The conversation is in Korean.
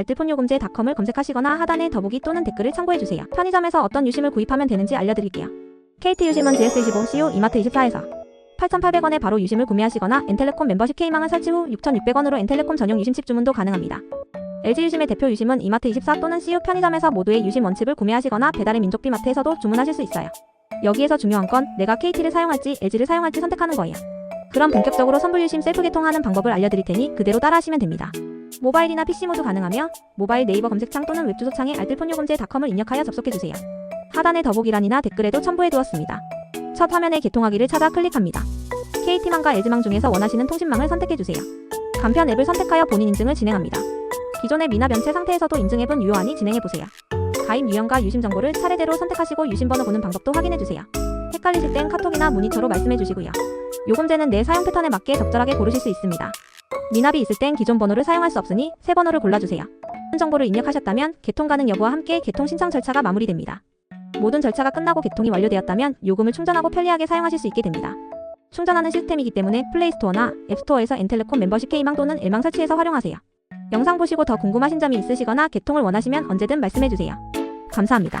알뜰폰요금제닷컴을 검색하시거나 하단의 더보기 또는 댓글을 참고해주세요. 편의점에서 어떤 유심을 구입하면 되는지 알려드릴게요. KT 유심은 GS25, CO 이마트 24에서 8,800원에 바로 유심을 구매하시거나 엔텔레콤 멤버십 K망을 설치 후 6,600원으로 엔텔레콤 전용 유심칩 주문도 가능합니다. LG 유심의 대표 유심은 이마트 24 또는 CU 편의점에서 모두의 유심 원칩을 구매하시거나 배달의 민족비 마트에서도 주문하실 수 있어요. 여기에서 중요한 건 내가 KT를 사용할지 LG를 사용할지 선택하는 거예요. 그럼 본격적으로 선불 유심 셀프 개통하는 방법을 알려드릴 테니 그대로 따라하시면 됩니다. 모바일이나 PC 모두 가능하며 모바일 네이버 검색창 또는 웹 주소창에 알뜰폰요금제닷컴을 입력하여 접속해주세요. 하단의 더보기란이나 댓글에도 첨부해두었습니다. 첫 화면에 개통하기를 찾아 클릭합니다. KT망과 LG망 중에서 원하시는 통신망을 선택해주세요. 간편 앱을 선택하여 본인 인증을 진행합니다. 기존의 미납 연체 상태에서도 인증 앱은 유효하니 진행해보세요. 가입 유형과 유심 정보를 차례대로 선택하시고 유심 번호 보는 방법도 확인해주세요. 헷갈리실 땐 카톡이나 모니터로 말씀해주시고요. 요금제는 내 사용 패턴에 맞게 적절하게 고르실 수 있습니다. 미납이 있을 땐 기존 번호를 사용할 수 없으니 새 번호를 골라주세요. 정보를 입력하셨다면 개통 가능 여부와 함께 개통 신청 절차가 마무리됩니다. 모든 절차가 끝나고 개통이 완료되었다면 요금을 충전하고 편리하게 사용하실 수 있게 됩니다. 충전하는 시스템이기 때문에 플레이스토어나 앱스토어에서 엔텔레콤 멤버십 K망 또는 일망 설치해서 활용하세요. 영상 보시고 더 궁금하신 점이 있으시거나 개통을 원하시면 언제든 말씀해주세요. 감사합니다.